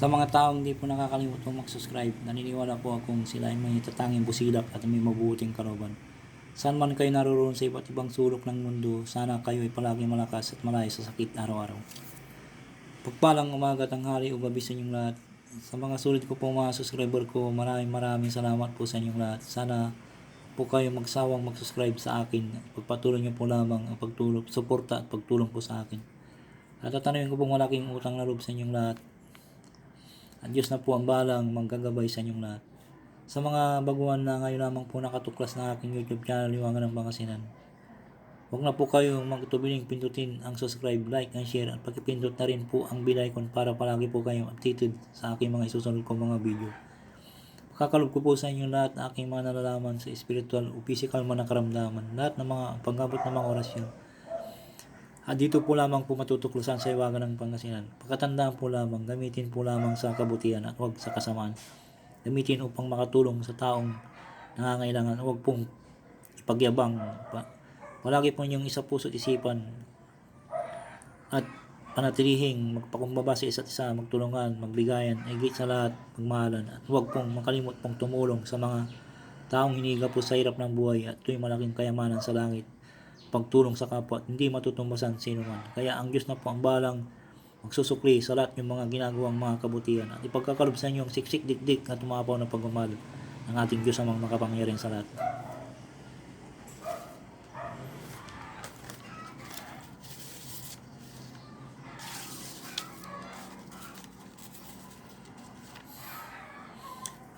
Sa mga taong hindi po nakakalimutang mag-subscribe, naniniwala po akong sila ay may tatanging busilak at may mabuting karoban. Saan man kayo naroon sa iba't ibang sulok ng mundo, sana kayo ay palagi malakas at malayo sa sakit araw-araw. Pagpalang umaga, tanghali o gabi sa inyong lahat. Sa mga sulit ko po mga subscriber ko, maraming maraming salamat po sa inyong lahat. Sana po kayo magsawang mag-subscribe sa akin. Pagpatuloy niyo po lamang ang pagtulong, suporta at pagtulong po sa akin. At tatanungin ko pong malaking utang na loob sa inyong lahat. Ang Diyos na po ang balang manggagabay sa inyong lahat. Sa mga baguhan na ngayon lamang po nakatuklas na aking YouTube channel, Liwangan ng Pangasinan. Huwag na po kayong magtubiling pindutin ang subscribe, like, and share at pakipindot na rin po ang bell icon para palagi po kayong updated sa aking mga isusunod kong mga video. Kakalob ko po sa inyo lahat ng aking mga nalalaman sa spiritual o physical man na karamdaman, lahat ng mga paggamot ng mga orasyon. At dito po lamang po matutuklasan sa iwagan ng Pangasinan. Pagkatandaan po lamang, gamitin po lamang sa kabutihan at huwag sa kasamaan. Gamitin upang makatulong sa taong nangangailangan. Huwag pong ipagyabang. Pa. Palagi po niyong isa puso at isipan at panatilihing magpakumbaba sa isa't isa, magtulungan, magligayan, higit sa lahat, magmahalan. At huwag pong makalimot pong tumulong sa mga taong hiniga po sa hirap ng buhay at ito'y malaking kayamanan sa langit pagtulong sa kapwa at hindi matutumbasan sino man. Kaya ang Diyos na po ang balang magsusukli sa lahat ng mga ginagawang mga kabutihan at ipagkakalob sa inyong siksik dikdik at tumapaw na pagmamahal ng ating Diyos ang mga makapangyarihan sa lahat.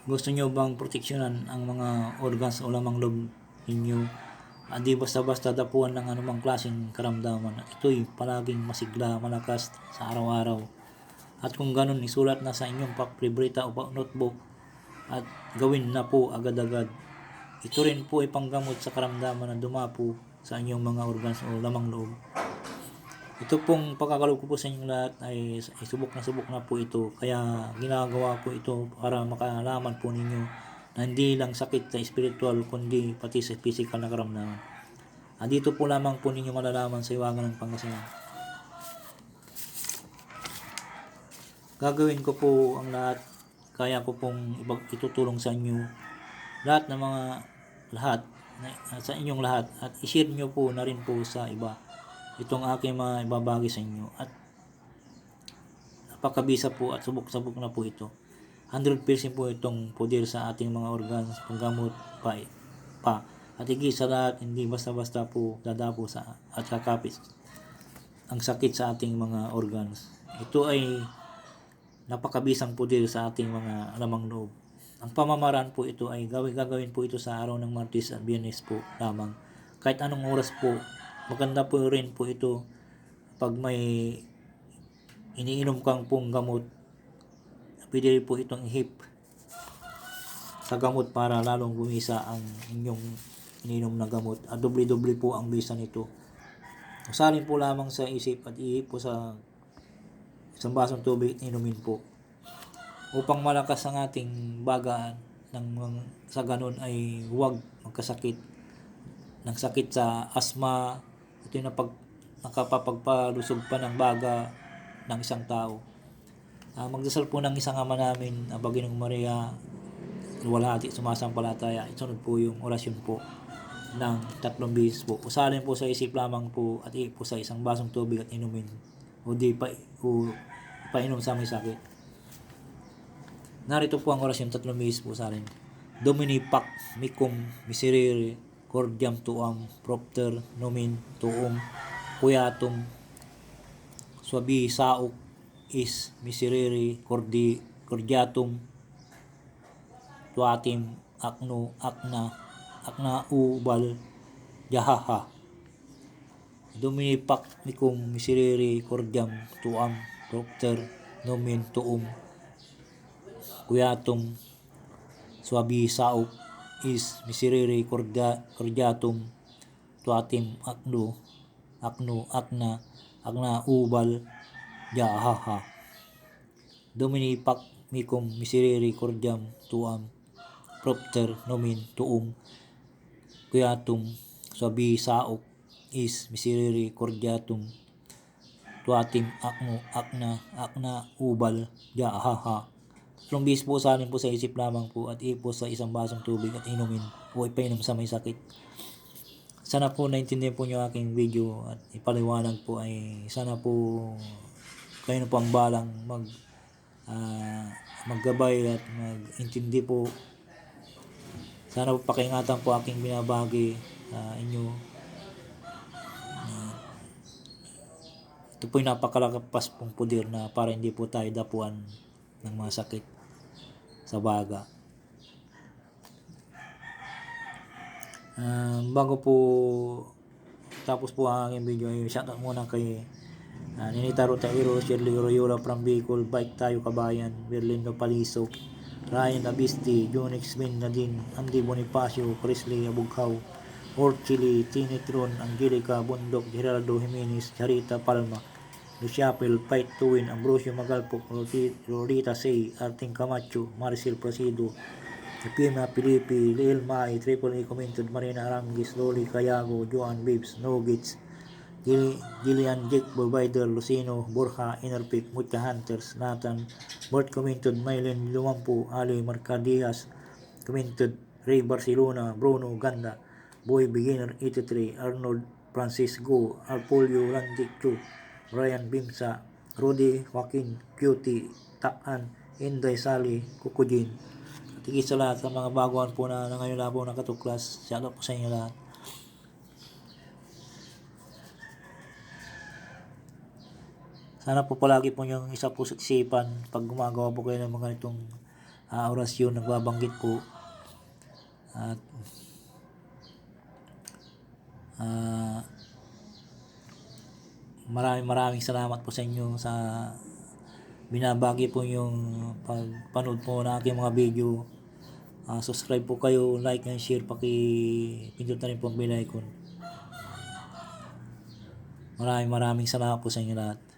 Gusto nyo bang proteksyonan ang mga organs o lamang loob ninyo at di basta-basta dapuan ng anumang klaseng karamdaman ito'y palaging masigla, malakas sa araw-araw. At kung ganun, isulat na sa inyong papribrita o notebook at gawin na po agad-agad. Ito rin po ay panggamot sa karamdaman na dumapo sa inyong mga organs o lamang loob. Ito pong pagkakalob ko po sa inyong lahat ay, ay subok na subok na po ito. Kaya ginagawa po ito para makalaman po ninyo na hindi lang sakit sa spiritual kundi pati sa physical na karamdaman. At dito po lamang po ninyo malalaman sa iwagan ng Pangasinan. Gagawin ko po ang lahat. Kaya ko pong itutulong sa inyo lahat ng mga lahat na- sa inyong lahat. At i-share nyo po na rin po sa iba. Itong aking mga ibabagi sa inyo. At napakabisa po at subok-subok na po ito 100% po itong poder sa ating mga organs panggamot pa, pa. At higit sa lahat hindi basta-basta po dadapo sa at kakapit ang sakit sa ating mga organs. Ito ay napakabisang poder sa ating mga lamang loob. Ang pamamaraan po ito ay gawin gagawin po ito sa araw ng Martes at Biyernes po lamang. Kahit anong oras po maganda po rin po ito pag may iniinom kang pong gamot pwede rin po itong ihip sa gamot para lalong bumisa ang inyong ininom na gamot. At doble-doble po ang bisa nito. Usalin po lamang sa isip at ihip po sa isang basong tubig inumin po. Upang malakas ang ating bagaan ng sa ganun ay huwag magkasakit. Ng sakit sa asma ito yung napag, nakapapagpalusog pa ng baga ng isang tao Ah, magdasal po ng isang ama namin, ang Baginong Maria, luwalhati, sumasampalataya. Isunod po yung orasyon po ng tatlong bihis po. Usalin po sa isip lamang po at i po sa isang basong tubig at inumin. O di pa, o painom sa may sakit. Narito po ang orasyon tatlong bihis po usalin. Domini Pac, Micum, Miserere, Cordiam Tuam, Propter, Nomin, Tuum, Puyatum, Swabi, Sauk, is miserere cordi cordiatum tuatim akno akna akna ubal jahaha. Domini pac micum miserere cordiam tuam propter nomen tuum kuyatum suabi sauk is miserere cordia cordiatum tuatim akno akno akna akna ubal Jahaha. Domini pac micum miserere cordiam tuam propter nomin tuum cuiatum suabi saok is miserere cordiatum tuatim, akno, akna, akna, ubal, ya, ha, ha. Tatlong bis po sa amin po sa isip lamang po at ipos sa isang basong tubig at inumin o ipainom sa may sakit. Sana po naintindihan po niyo aking video at ipaliwanag po ay sana po kayo na po ang balang mag ah, maggabay at magintindi po. Sana po pakiingatan po aking binabagi sa inyo. Ah, ito po yung napakalakas pong pudir na para hindi po tayo dapuan ng mga sakit sa baga. Ah, bago po tapos po ang aking video ay shoutout muna kay uh, Ninita Rotairo, Shirley Royola from Bicol, Bike Tayo Kabayan, Berlindo Paliso, Ryan Abisti, Jonix Min Nadine, Andy Bonifacio, Crisley Abughaw, Orchili, Tinitron, Angelica Bundok, Geraldo Jimenez, Charita Palma, Luciapel, Fight to Win, Ambrosio Magalpok, Roti- Rorita Say, Arting Camacho, Maricel Prasido, Pima Pilipi, Lil Mai, Triple A Commented, Marina Arangis, Loli Cayago, Joan Babes, Nogits, Gil- Gillian Jake Provider, Lucino, Borja, Innerpick, Mucha Hunters, Nathan, Bert Commented, Mylene Lumampu, Ali Marcadias, Commented, Ray Barcelona, Bruno Ganda, Boy Beginner 83, Arnold Francisco, Arpolio Randic 2, Ryan Bimsa, Rudy Joaquin, Cutie, Takan, Inday Sally, Kukujin. At sa lahat sa mga baguhan po na, na ngayon lang po nakatuklas, shoutout po sa inyo lahat. Sana po palagi po yung isa po sa isipan pag gumagawa po kayo ng mga itong uh, orasyon, nagbabanggit po. At ah, maraming maraming salamat po sa inyo sa binabagi po yung pagpanood po ng aking mga video. Ah, subscribe po kayo, like and share, paki-pindot na rin po ang bell icon. Maraming maraming salamat po sa inyo lahat.